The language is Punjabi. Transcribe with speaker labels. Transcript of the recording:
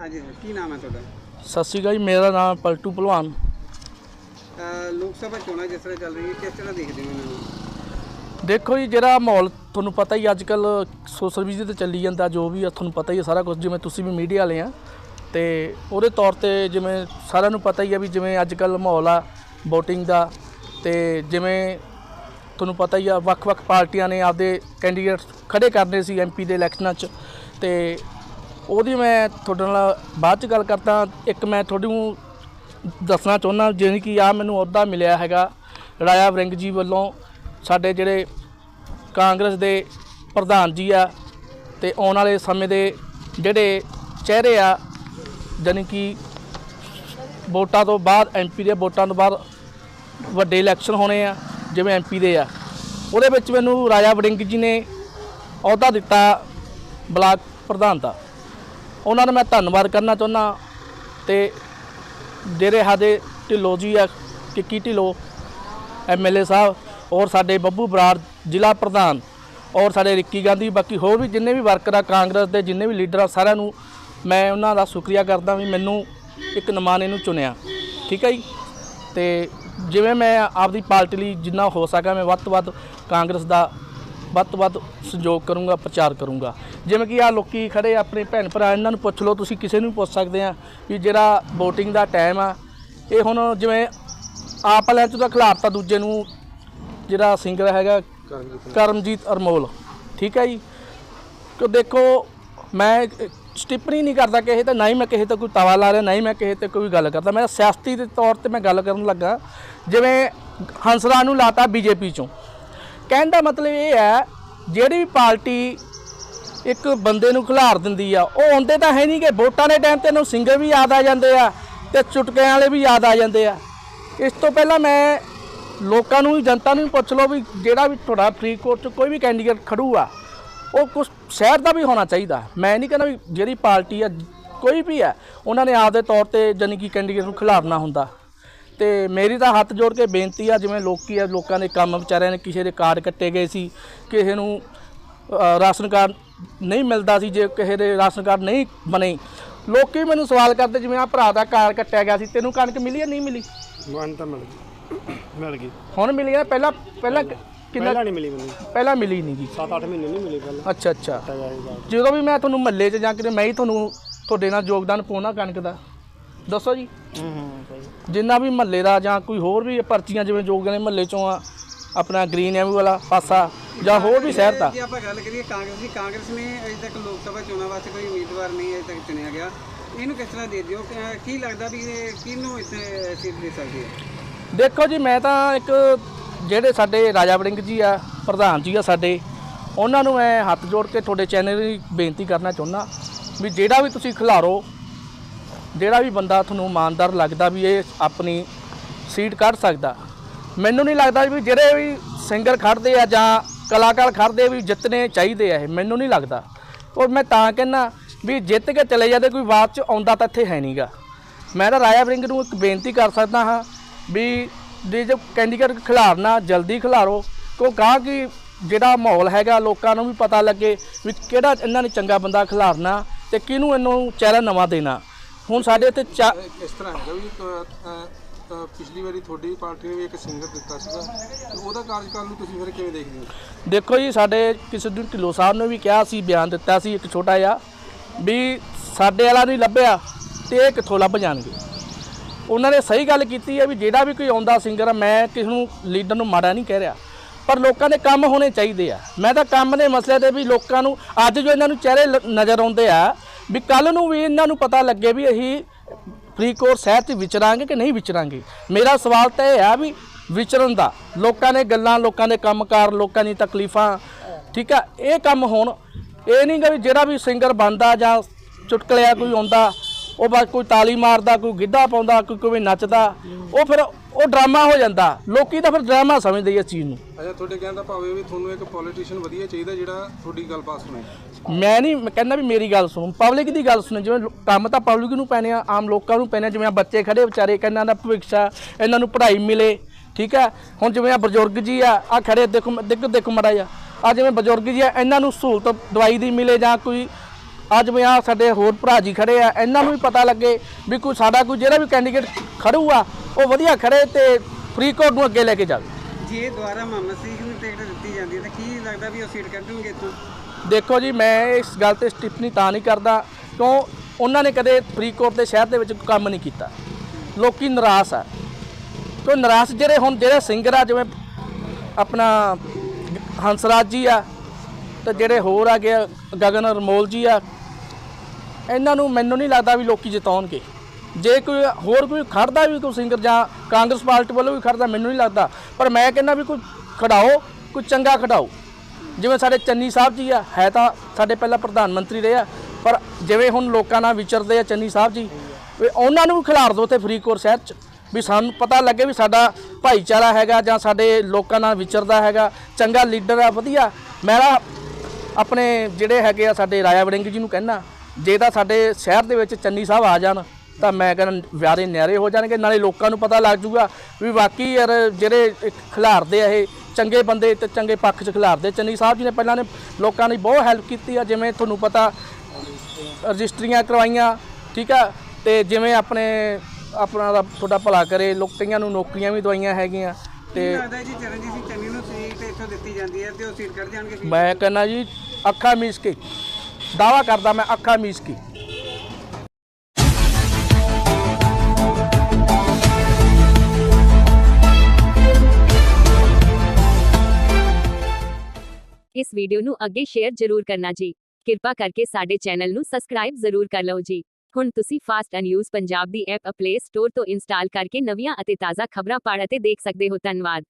Speaker 1: ਹਾਂਜੀ ਸਰ ਕੀ ਨਾਮ ਹੈ ਤੁਹਾਡਾ?
Speaker 2: ਸਤਿ ਸ਼੍ਰੀ ਅਕਾਲ ਜੀ ਮੇਰਾ ਨਾਮ ਪਲਟੂ ਭਲਵਾਨ।
Speaker 1: ਅਹ ਲੋਕ ਸਭਾ ਚੋਣਾਂ ਜਿਸ ਤਰ੍ਹਾਂ ਚੱਲ ਰਹੀ ਹੈ ਕਿਸ ਤਰ੍ਹਾਂ ਦੇਖਦੇ ਹੋ ਇਹਨਾਂ ਨੂੰ?
Speaker 2: ਦੇਖੋ ਜੀ ਜਿਹੜਾ ਮਾਹੌਲ ਤੁਹਾਨੂੰ ਪਤਾ ਹੀ ਅੱਜ ਕੱਲ ਸੋਸ਼ਲ ਮੀਡੀਆ ਤੇ ਚੱਲੀ ਜਾਂਦਾ ਜੋ ਵੀ ਆ ਤੁਹਾਨੂੰ ਪਤਾ ਹੀ ਹੈ ਸਾਰਾ ਕੁਝ ਜਿਵੇਂ ਤੁਸੀਂ ਵੀ ਮੀਡੀਆ ਵਾਲੇ ਆ। ਤੇ ਉਹਦੇ ਤੌਰ ਤੇ ਜਿਵੇਂ ਸਾਰਿਆਂ ਨੂੰ ਪਤਾ ਹੀ ਆ ਵੀ ਜਿਵੇਂ ਅੱਜ ਕੱਲ ਮਾਹੌਲ ਆ VOTING ਦਾ। ਤੇ ਜਿਵੇਂ ਤੁਹਾਨੂੰ ਪਤਾ ਹੀ ਆ ਵੱਖ-ਵੱਖ ਪਾਰਟੀਆਂ ਨੇ ਆਪਦੇ ਕੈਂਡੀਡੇਟ ਖੜੇ ਕਰਨੇ ਸੀ ਐਮਪੀ ਦੇ ਇਲੈਕਸ਼ਨਾਂ 'ਚ। ਤੇ ਉਹਦੀ ਮੈਂ ਤੁਹਾਡੇ ਨਾਲ ਬਾਅਦ 'ਚ ਗੱਲ ਕਰਦਾ, ਇੱਕ ਮੈਂ ਤੁਹਾਨੂੰ ਦੱਸਣਾ ਚਾਹੁੰਦਾ ਜਿਵੇਂ ਕਿ ਆ ਮੈਨੂੰ ਅਹੁਦਾ ਮਿਲਿਆ ਹੈਗਾ ਰਾਇਆ ਵਰਿੰਗ ਜੀ ਵੱਲੋਂ, ਸਾਡੇ ਜਿਹੜੇ ਕਾਂਗਰਸ ਦੇ ਪ੍ਰਧਾਨ ਜੀ ਆ, ਤੇ ਆਉਣ ਵਾਲੇ ਸਮੇਂ ਦੇ ਜਿਹੜੇ ਚਿਹਰੇ ਆ, ਜਾਣੀ ਕਿ ਵੋਟਾਂ ਤੋਂ ਬਾਅਦ ਐਮਪੀ ਦੇ ਵੋਟਾਂ ਤੋਂ ਬਾਅਦ ਵੱਡੇ ਇਲੈਕਸ਼ਨ ਹੋਣੇ ਆ, ਜਿਵੇਂ ਐਮਪੀ ਦੇ ਆ। ਉਹਦੇ ਵਿੱਚ ਮੈਨੂੰ ਰਾਜਾ ਵੜਿੰਗ ਜੀ ਨੇ ਅਹੁਦਾ ਦਿੱਤਾ ਬਲਾਕ ਪ੍ਰਧਾਨ ਦਾ। ਉਹਨਾਂ ਦਾ ਮੈਂ ਧੰਨਵਾਦ ਕਰਨਾ ਚਾਹੁੰਦਾ ਤੇ ਜਿਹੜੇ ਸਾਡੇ ਢਿੱਲੋਂ ਜੀ ਆ, ਕਿੱਕੀ ਢਿੱਲੋਂ ਐਮਐਲਏ ਸਾਹਿਬ ਔਰ ਸਾਡੇ ਬੱਬੂ ਬਰਾੜ ਜ਼ਿਲ੍ਹਾ ਪ੍ਰਧਾਨ ਔਰ ਸਾਡੇ ਰਿੱਕੀ ਗਾਂਧੀ, ਬਾਕੀ ਹੋਰ ਵੀ ਜਿੰਨੇ ਵੀ ਵਰਕਰ ਆ ਕਾਂਗਰਸ ਦੇ, ਜਿੰਨੇ ਵੀ ਲੀਡਰ ਆ ਸਾਰਿਆਂ ਨੂੰ ਮੈਂ ਉਹਨਾਂ ਦਾ ਸ਼ੁਕਰੀਆ ਕਰਦਾ ਵੀ ਮੈਨੂੰ ਇੱਕ ਨਮਾਨੇ ਨੂੰ ਚੁਣਿਆ। ਠੀਕ ਹੈ ਜੀ? ਤੇ ਜਿਵੇਂ ਮੈਂ ਆਪਦੀ ਪਾਰਟੀ ਲਈ ਜਿੰਨਾ ਹੋ ਸਕਾਂ ਮੈਂ ਵੱਧ ਤੋਂ ਵੱਧ ਕਾਂਗਰਸ ਦਾ ਵੱਧ ਤੋਂ ਵੱਧ ਸਹਿਯੋਗ ਕਰੂੰਗਾ ਪ੍ਰਚਾਰ ਕਰੂੰਗਾ। ਜਿਵੇਂ ਕਿ ਆ ਲੋਕੀ ਖੜੇ ਆਪਣੇ ਭੈਣ ਭਰਾ ਇਹਨਾਂ ਨੂੰ ਪੁੱਛ ਲਓ ਤੁਸੀਂ ਕਿਸੇ ਨੂੰ ਪੁੱਛ ਸਕਦੇ ਆ ਵੀ ਜਿਹੜਾ VOTING ਦਾ ਟਾਈਮ ਆ ਇਹ ਹੁਣ ਜਿਵੇਂ ਆਪ ਵਾਲਿਆਂ ਚ ਤਾਂ ਖਿਲਾਫਤਾ ਦੂਜੇ ਨੂੰ ਜਿਹੜਾ ਸਿੰਗਰ ਹੈਗਾ ਕਰਮਜੀਤ ਅਰਮੋਲ। ਠੀਕ ਹੈ ਜੀ? ਕਿ ਦੇਖੋ ਮੈਂ ਸਟਿੱਪਣੀ ਨਹੀਂ ਕਰਦਾ ਕਿਸੇ ਤੇ ਨਾ ਹੀ ਮੈਂ ਕਿਸੇ ਤੇ ਕੋਈ ਤਵਾ ਲਾ ਰਿਹਾ ਨਾ ਹੀ ਮੈਂ ਕਿਸੇ ਤੇ ਕੋਈ ਗੱਲ ਕਰਦਾ। ਮੈਂ ਸਿਆਸਤੀ ਦੇ ਤੌਰ ਤੇ ਮੈਂ ਗੱਲ ਕਰਨ ਲੱਗਾ। ਜਿਵੇਂ ਹੰਸਰਾਜ ਨੂੰ ਲਾਤਾ ਬੀਜੇਪੀ ਚੋਂ। ਕਹਿਣ ਦਾ ਮਤਲਬ ਇਹ ਹੈ, ਜਿਹੜੀ ਵੀ ਪਾਰਟੀ ਇੱਕ ਬੰਦੇ ਨੂੰ ਖਿਲਾਰ ਦਿੰਦੀ ਆ, ਉਹ ਆਉਂਦੇ ਤਾਂ ਹੈ ਨਹੀਂ ਕਿ ਵੋਟਾਂ ਦੇ ਟਾਈਮ ਤੇ ਇਹਨੂੰ ਸਿੰਗਰ ਵੀ ਯਾਦ ਆ ਜਾਂਦੇ ਆ ਤੇ ਚੁਟਕਿਆਂ ਵਾਲੇ ਵੀ ਯਾਦ ਆ ਜਾਂਦੇ ਆ। ਇਸ ਤੋਂ ਪਹਿਲਾਂ ਮੈਂ ਲੋਕਾਂ ਨੂੰ ਵੀ, ਜਨਤਾ ਨੂੰ ਵੀ ਪੁੱਛ ਲਓ ਵੀ ਜਿਹੜਾ ਵੀ ਤੁਹਾਡਾ ਫਰੀਦਕੋਟ 'ਚ ਕੋਈ ਵੀ ਕੈਂਡੀਡੇਟ ਖੜੂ ਆ, ਉਹ ਕੁਝ ਸ਼ਹਿਰ ਦਾ ਵੀ ਹੋਣਾ ਚਾਹੀਦਾ। ਮੈਂ ਨਹੀਂ ਕਹਿੰਦਾ ਵੀ ਜਿਹੜੀ ਪਾਰਟੀ ਆ, ਕੋਈ ਵੀ ਆ, ਉਹਨਾਂ ਨੇ ਆਪਦੇ ਤੌਰ ਤੇ ਜਾਣੀ ਕਿ ਕੈਂਡੀਡੇਟ ਨੂੰ ਖਿਲਾਰਨਾ ਹੁੰਦਾ। ਤੇ ਮੇਰੀ ਤਾਂ ਹੱਥ ਜੋੜ ਕੇ ਬੇਨਤੀ ਆ ਜਿਵੇਂ ਲੋਕੀ ਆ ਲੋਕਾਂ ਦੇ ਕੰਮ ਵਿਚਾਰਿਆਂ ਨੇ ਕਿਸੇ ਦੇ ਕਾਰਡ ਕੱਟੇ ਗਏ ਸੀ ਕਿਸੇ ਨੂੰ ਰਾਸ਼ਨ ਕਾਰਡ ਨਹੀਂ ਮਿਲਦਾ ਸੀ ਜੇ ਕਿਸੇ ਦੇ ਰਾਸ਼ਨ ਕਾਰਡ ਨਹੀਂ ਬਣੇ। ਲੋਕੀ ਮੈਨੂੰ ਸਵਾਲ ਕਰਦੇ ਜਿਵੇਂ ਆ ਭਰਾ ਦਾ ਕਾਰਡ ਕੱਟਿਆ ਗਿਆ ਸੀ ਤੈਨੂੰ ਕਣਕ ਮਿਲੀ ਜਾਂ ਨਹੀਂ ਮਿਲੀ?
Speaker 3: ਮਨ ਤਾਂ ਮਿਲ ਗਈ। ਮਿਲ ਗਈ।
Speaker 2: ਹੁਣ ਮਿਲੀ ਆ? ਪਹਿਲਾਂ ਪਹਿਲਾਂ ਕਿੰਨਾ
Speaker 3: ਪਹਿਲਾਂ ਨਹੀਂ ਮਿਲੀ ਮੈਨੂੰ।
Speaker 2: ਪਹਿਲਾਂ ਮਿਲੀ ਨਹੀਂ ਗੀ
Speaker 3: 7-8 ਮਹੀਨੇ ਨਹੀਂ ਮਿਲੀ ਪਹਿਲਾਂ।
Speaker 2: ਅੱਛਾ ਅੱਛਾ। ਜਦੋਂ ਵੀ ਮੈਂ ਤੁਹਾਨੂੰ ਮਹੱਲੇ 'ਚ ਜਾਂ ਕਿਤੇ ਮੈਂ ਹੀ ਤੁਹਾਨੂੰ ਤੁਹਾਡੇ ਨਾਲ ਯੋਗਦਾਨ ਪਾਉਣਾ ਕਣਕ ਦਾ। ਦੱਸੋ ਜੀ।
Speaker 3: ਹੂੰ ਹੂੰ ਸਹੀ
Speaker 2: ਜਿੰਨਾ ਵੀ ਮਹੱਲੇ ਦਾ ਜਾਂ ਕੋਈ ਹੋਰ ਵੀ ਪਰਚੀਆਂ ਜਿਵੇਂ ਯੋਗਦਾਨ ਮਹੱਲੇ 'ਚੋਂ ਆ ਆਪਣਾ ਗ੍ਰੀਨ ਐਵੀ ਵਾਲਾ ਪਾਸਾ ਜਾਂ ਹੋਰ ਵੀ ਸ਼ਹਿਰ ਦਾ।
Speaker 1: ਜੇ ਆਪਾਂ ਗੱਲ ਕਰੀਏ ਕਾਂਗਰਸ ਦੀ ਕਾਂਗਰਸ ਨੇ ਅਜੇ ਤੱਕ ਲੋਕ ਸਭਾ ਚੋਣਾਂ ਵਾਸਤੇ ਕੋਈ ਉਮੀਦਵਾਰ ਨਹੀਂ ਅਜੇ ਤੱਕ ਚੁਣਿਆ ਗਿਆ। ਇਹਨੂੰ ਕਿਸ ਤਰ੍ਹਾਂ ਦੇ ਦਿਓ? ਕਿ- ਕੀ ਲੱਗਦਾ ਵੀ ਇਹ ਕਿਹਨੂੰ ਇੱਥੇ ਸੀਟ ਦੇ ਸਕਦੀ ਹੈ?
Speaker 2: ਦੇਖੋ ਜੀ ਮੈਂ ਤਾਂ ਇੱਕ ਜਿਹੜੇ ਸਾਡੇ ਰਾਜਾ ਵੜਿੰਗ ਜੀ ਆ ਪ੍ਰਧਾਨ ਜੀ ਆ ਸਾਡੇ ਉਹਨਾਂ ਨੂੰ ਮੈਂ ਹੱਥ ਜੋੜ ਕੇ ਤੁਹਾਡੇ ਚੈਨਲ ਦੀ ਬੇਨਤੀ ਕਰਨਾ ਚਾਹੁੰਦਾ ਵੀ ਜਿਹੜਾ ਵੀ ਤੁਸੀਂ ਖਿਲਾਰੋ ਜਿਹੜਾ ਵੀ ਬੰਦਾ ਤੁਹਾਨੂੰ ਇਮਾਨਦਾਰ ਲੱਗਦਾ ਵੀ ਇਹ ਆਪਣੀ ਸੀਟ ਕੱਢ ਸਕਦਾ, ਮੈਨੂੰ ਨਹੀਂ ਲੱਗਦਾ ਵੀ ਜਿਹੜੇ ਵੀ ਸਿੰਗਰ ਖੜਦੇ ਆ ਜਾਂ ਕਲਾਕਾਰ ਖੜਦੇ ਵੀ ਜਿੱਤਨੇ ਚਾਹੀਦੇ ਆ ਇਹ, ਮੈਨੂੰ ਨਹੀਂ ਲੱਗਦਾ। ਔਰ ਮੈਂ ਤਾਂ ਕਹਿੰਦਾ ਵੀ ਜਿੱਤ ਕੇ ਚਲੇ ਜਾਂਦੇ ਕੋਈ ਬਾਅਦ ਚ ਆਉਂਦਾ ਤਾਂ ਇੱਥੇ ਹੈ ਨਹੀਂਗਾ ਮੈਂ ਤਾਂ ਰਾਜਾ ਵਰਿੰਗ ਨੂੰ ਇੱਕ ਬੇਨਤੀ ਕਰ ਸਕਦਾ ਹਾਂ ਵੀ ਜੇ ਜੋ ਕੈਂਡੀਡੇਟ ਖਿਲਾਰਨਾ ਜਲਦੀ ਖਿਲਾਰੋ, ਕਿਉਂ ਕਹਾਂ ਕਿ ਜਿਹੜਾ ਮਾਹੌਲ ਹੈਗਾ ਲੋਕਾਂ ਨੂੰ ਵੀ ਪਤਾ ਲੱਗੇ ਵੀ ਕਿਹੜਾ ਇਹਨਾਂ ਨੇ ਚੰਗਾ ਬੰਦਾ ਖਿਲਾਰਨਾ ਤੇ ਕਿਹਨੂੰ ਇਹਨੂੰ ਚਿਹਰਾ ਨਵਾਂ ਦੇਣਾ। ਹੁਣ ਸਾਡੇ ਇੱਥੇ ਚਾ-
Speaker 4: ਇਸ ਤਰ੍ਹਾਂ ਹੈਗਾ ਵੀ ਪਿਛਲੀ ਵਾਰੀ ਤੁਹਾਡੀ ਪਾਰਟੀ ਨੇ ਵੀ ਇੱਕ ਸਿੰਗਰ ਦਿੱਤਾ ਸੀਗਾ। ਤੇ ਉਹਦਾ ਕਾਰਜਕਾਲ ਨੂੰ ਤੁਸੀਂ ਫਿਰ ਕਿਵੇਂ ਦੇਖਦੇ ਹੋ?
Speaker 2: ਦੇਖੋ ਜੀ ਸਾਡੇ ਕਿਸੇ ਦਿਨ ਢਿੱਲੋਂ ਸਾਹਿਬ ਨੇ ਵੀ ਕਿਹਾ ਸੀ ਬਿਆਨ ਦਿੱਤਾ ਸੀ ਇੱਕ ਛੋਟਾ ਜਿਹਾ ਵੀ ਸਾਡੇ ਵਾਲਾ ਨਹੀਂ ਲੱਭਿਆ ਤੇ ਇਹ ਕਿੱਥੋਂ ਲੱਭ ਜਾਣਗੇ। ਉਹਨਾਂ ਨੇ ਸਹੀ ਗੱਲ ਕੀਤੀ ਹੈ ਵੀ ਜਿਹੜਾ ਵੀ ਕੋਈ ਆਉਂਦਾ ਸਿੰਗਰ ਮੈਂ ਕਿਸ ਨੂੰ ਲੀਡਰ ਨੂੰ ਮਾੜਾ ਨਹੀਂ ਕਹਿ ਰਿਹਾ ਪਰ ਲੋਕਾਂ ਦੇ ਕੰਮ ਹੋਣੇ ਚਾਹੀਦੇ ਆ। ਮੈਂ ਤਾਂ ਕੰਮ ਦੇ ਮਸਲੇ ਤੇ ਵੀ ਲੋਕਾਂ ਨੂੰ ਅੱਜ ਜੋ ਇਹਨਾਂ ਨੂੰ ਚਿਹਰੇ ਲ- ਨਜ਼ਰ ਆਉਂਦੇ ਆ ਵੀ ਕੱਲ ਨੂੰ ਵੀ ਇਹਨਾਂ ਨੂੰ ਪਤਾ ਲੱਗੇ ਵੀ ਅਸੀਂ ਫਰੀ ਕੋਰਸ ਹੈ 'ਚ ਵਿਚਰਾਂਗੇ ਕਿ ਨਹੀਂ ਵਿਚਰਾਂਗੇ। ਮੇਰਾ ਸਵਾਲ ਤਾਂ ਇਹ ਆ ਵੀ ਵਿਚਰਨ ਦਾ, ਲੋਕਾਂ ਨੇ ਗੱਲਾਂ, ਲੋਕਾਂ ਦੇ ਕੰਮਕਾਰ, ਲੋਕਾਂ ਦੀ ਤਕਲੀਫਾਂ, ਠੀਕ ਆ, ਇਹ ਕੰਮ ਹੋਣ, ਇਹ ਨਹੀਂ ਗਾ ਵੀ ਜਿਹੜਾ ਵੀ ਸਿੰਗਰ ਬਣਦਾ ਜਾਂ ਚੁਟਕਲਿਆ ਕੋਈ ਆਉਂਦਾ ਉਹ ਬਸ ਕੋਈ ਤਾਲੀ ਮਾਰਦਾ ਕੋਈ ਗਿੱਧਾ ਪਾਉਂਦਾ ਕੋਈ ਕੋਈ ਨੱਚਦਾ ਉਹ ਫਿਰ ਉਹ ਡਰਾਮਾ ਹੋ ਜਾਂਦਾ। ਲੋਕੀ ਤਾਂ ਫਿਰ ਡਰਾਮਾ ਸਮਝਦੇ ਆ ਇਸ ਚੀਜ਼ ਨੂੰ।
Speaker 4: ਅੱਛਾ ਤੁਹਾਡੇ ਕਹਿਣ ਦਾ ਭਾਵ ਇਹ ਵੀ ਤੁਹਾਨੂੰ ਇੱਕ ਪੋਲੀਟੀਸ਼ੀਅਨ ਵਧੀਆ ਚਾਹੀਦਾ ਜਿਹੜਾ ਤੁਹਾਡੀ ਗੱਲ ਪਾਸ ਸੁਣੇ।
Speaker 2: ਮੈਂ ਨਹੀਂ ਮੈਂ ਕਹਿੰਦਾ ਵੀ ਮੇਰੀ ਗੱਲ ਸੁਣੋ। ਪਬਲਿਕ ਦੀ ਗੱਲ ਸੁਣੋ ਜਿਵੇਂ ਲੋ- ਕੰਮ ਤਾਂ ਪਬਲਿਕ ਨੂੰ ਪੈਣੇ ਆ ਆਮ ਲੋਕਾਂ ਨੂੰ ਪੈਣੇ ਆ, ਜਿਵੇਂ ਆ ਬੱਚੇ ਖੜੇ ਵਿਚਾਰੇ ਕਹਿੰਨਾਂ ਦਾ ਭਵਿੱਖ ਆ ਇਹਨਾਂ ਨੂੰ ਪੜ੍ਹਾਈ ਮਿਲੇ ਠੀਕ ਹੈ ਹੁਣ ਜਿਵੇਂ ਆ ਬਜ਼ੁਰਗ ਜੀ ਆ ਆ ਖੜੇ ਦੇਖੋ ਦੇਖੋ ਦੇਖੋ ਮੜਾ ਜਾ ਆ ਜਿਵੇਂ ਬਜ਼ੁਰਗ ਜੀ ਆ ਇਹਨਾਂ ਨੂੰ ਸਹੂਲਤ ਦਵਾਈ ਦੀ ਮਿਲੇ ਜਾਂ ਕੋਈ ਅੱਜ ਮੈਂ ਆ ਸਾਡੇ ਹੋਰ ਭਰਾ ਜੀ ਖੜੇ ਆ ਇਹਨਾਂ ਨੂੰ ਵੀ ਪਤਾ ਲੱਗੇ ਵੀ ਕੋਈ ਸਾਡਾ ਕੋਈ ਜਿਹੜਾ ਵੀ ਕੈਂਡੀਡੇਟ ਖੜੂਗਾ ਉਹ ਵਧੀਆ ਖੜੇ ਤੇ ਫਰੀਦਕੋਟ ਨੂੰ ਅੱਗੇ ਲੈ ਕੇ ਜਾਵੇ।
Speaker 1: ਜੇ ਦੁਬਾਰਾ ਮੁਹੰਮਦ ਸਿੰਘ ਨੂੰ ਟਿਕਟ ਦਿੱਤੀ ਜਾਂਦੀ ਹੈ ਤਾਂ ਕੀ ਲੱਗਦਾ ਵੀ ਉਹ ਸੀਟ ਕੱਢਣਗੇ ਇੱਥੋਂ?
Speaker 2: ਦੇਖੋ ਜੀ ਮੈਂ ਇਸ ਗੱਲ ਤੇ ਸਟਿਫਨੀ ਤਾਂ ਨਹੀਂ ਕਰਦਾ ਕਿਉਂ? ਉਹਨਾਂ ਨੇ ਕਦੇ ਫਰੀਦਕੋਟ ਦੇ ਸ਼ਹਿਰ ਦੇ ਵਿੱਚ ਕੰਮ ਨਹੀਂ ਕੀਤਾ। ਲੋਕੀ ਨਿਰਾਸ਼ ਆ। ਕਿਉਂ ਨਿਰਾਸ਼? ਜਿਹੜੇ ਹੁਣ ਜਿਹੜੇ ਸਿੰਗਰ ਆ ਜਿਵੇਂ ਆਪਣਾ ਹੰਸਰਾਜ ਜੀ ਆ ਤੇ ਜਿਹੜੇ ਹੋਰ ਆ ਗਏ ਗਗਨ ਰਮੋਲ ਜੀ ਆ ਇਹਨਾਂ ਨੂੰ ਮੈਨੂੰ ਨਹੀਂ ਲੱਗਦਾ ਵੀ ਲੋਕੀ ਜਿਤਾਉਣਗੇ। ਜੇ ਕੋਈ ਹੋਰ ਕੋਈ ਖੜਦਾ ਵੀ, ਕੋਈ ਸਿੰਗਰ ਜਾਂ ਕਾਂਗਰਸ ਪਾਰਟੀ ਵੱਲੋਂ ਵੀ ਖੜਦਾ, ਮੈਨੂੰ ਨਹੀਂ ਲੱਗਦਾ। ਪਰ ਮੈਂ ਕਹਿੰਦਾ ਵੀ ਕੋਈ ਖੜਾਓ, ਕੋਈ ਚੰਗਾ ਖੜਾਓ। ਜਿਵੇਂ ਸਾਡੇ ਚੰਨੀ ਸਾਹਿਬ ਜੀ ਆ, ਹੈ ਤਾਂ ਸਾਡੇ ਪਹਿਲਾਂ ਪ੍ਰਧਾਨ ਮੰਤਰੀ ਰਹੇ ਆ, ਪਰ ਜਿਵੇਂ ਹੁਣ ਲੋਕਾਂ ਨਾਲ ਵਿਚਰਦੇ ਆ ਚੰਨੀ ਸਾਹਿਬ ਜੀ, ਵੀ ਉਹਨਾਂ ਨੂੰ ਵੀ ਖਿਲਾਰ ਦਿਓ ਤੇ ਫਰੀਦਕੋਟ ਸ਼ਹਿਰ 'ਚ। ਵੀ ਸਾਨੂੰ ਪਤਾ ਲੱਗੇ ਵੀ ਸਾਡਾ ਭਾਈਚਾਰਾ ਹੈਗਾ ਜਾਂ ਸਾਡੇ ਲੋਕਾਂ ਨਾਲ ਵਿਚਰਦਾ ਹੈਗਾ, ਚੰਗਾ ਲੀਡਰ ਆ, ਵਧੀਆ। ਮੈਂ ਨਾ ਆਪਣੇ ਜਿਹੜੇ ਹੈਗੇ ਆ, ਸਾਡੇ ਰਾਜਾ ਵੜਿੰਗ ਜੀ ਨੂੰ ਕਹਿਣਾ ਜੇ ਤਾਂ ਸਾਡੇ ਸ਼ਹਿਰ ਦੇ ਵਿੱਚ ਚੰਨੀ ਸਾਹਿਬ ਆ ਜਾਣ ਤਾਂ ਮੈਂ ਕਹਿੰਦਾ ਵਿਆਰੇ ਨਿਆਰੇ ਹੋ ਜਾਣਗੇ ਨਾਲੇ ਲੋਕਾਂ ਨੂੰ ਪਤਾ ਲੱਗ ਜੂਗਾ ਵੀ ਵਾਕਈ ਯਾਰ ਜਿਹੜੇ ਖਿਲਾਰਦੇ ਆ ਇਹ ਚੰਗੇ ਬੰਦੇ ਤੇ ਚੰਗੇ ਪੱਖ 'ਚ ਖਿਲਾਰਦੇ ਚੰਨੀ ਸਾਹਿਬ ਜੀ ਨੇ ਪਹਿਲਾਂ ਨੇ ਲੋਕਾਂ ਦੀ ਬਹੁਤ ਹੈਲਪ ਕੀਤੀ ਆ ਜਿਵੇਂ ਤੁਹਾਨੂੰ ਪਤਾ ਰਜਿਸਟਰੀਆਂ ਕਰਵਾਈਆਂ ਠੀਕ ਆ ਤੇ ਜਿਵੇਂ ਆਪਣੇ ਆਪਣਾ ਦਾ ਤੁਹਾਡਾ ਭਲਾ ਕਰੇ ਲੋਕ ਨੂੰ ਨੌਕਰੀਆਂ ਵੀ ਦਵਾਈਆਂ ਹੈਗੀਆਂ ਤੇ
Speaker 1: ਲੱਗਦਾ ਜੀ ਚਰਨਜੀਤ ਸਿੰਘ ਚੰਨੀ ਨੂੰ ਸੀਟ ਇੱਥੋਂ ਦਿੱਤੀ ਜਾਂਦੀ ਹੈ ਤੇ ਉਹ ਸੀਟ ਕੱਢ ਜਾਣਗੇ?
Speaker 2: ਮੈਂ ਕਹਿੰਦਾ ਜੀ ਅੱਖਾਂ ਮੀਚ ਕੇ ਦਾਵਾ ਕਰਦਾ ਮੈਂ ਅੱਖਾਂ ਮੀਚ ਕੇ
Speaker 5: ਇਸ ਵੀਡੀਓ ਨੂੰ ਅੱਗੇ ਸ਼ੇਅਰ ਜ਼ਰੂਰ ਕਰਨਾ ਜੀ ਕਿਰਪਾ ਕਰਕੇ ਸਾਡੇ ਚੈਨਲ ਨੂੰ ਸਬਸਕ੍ਰਾਈਬ ਜ਼ਰੂਰ ਕਰ ਲਓ ਜੀ ਹੁਣ ਤੁਸੀਂ ਫਾਸਟ ਐਂਡ ਨਿਊਜ਼ ਪੰਜਾਬ ਦੀ ਐਪ ਪਲੇ ਸਟੋਰ ਤੋਂ ਇੰਸਟਾਲ ਕਰਕੇ ਨਵੀਆਂ ਅਤੇ ਤਾਜ਼ਾ ਖਬਰਾਂ ਪੜ੍ਹ ਅਤੇ ਦੇਖ ਸਕਦੇ ਹੋ ਧੰਨਵਾਦ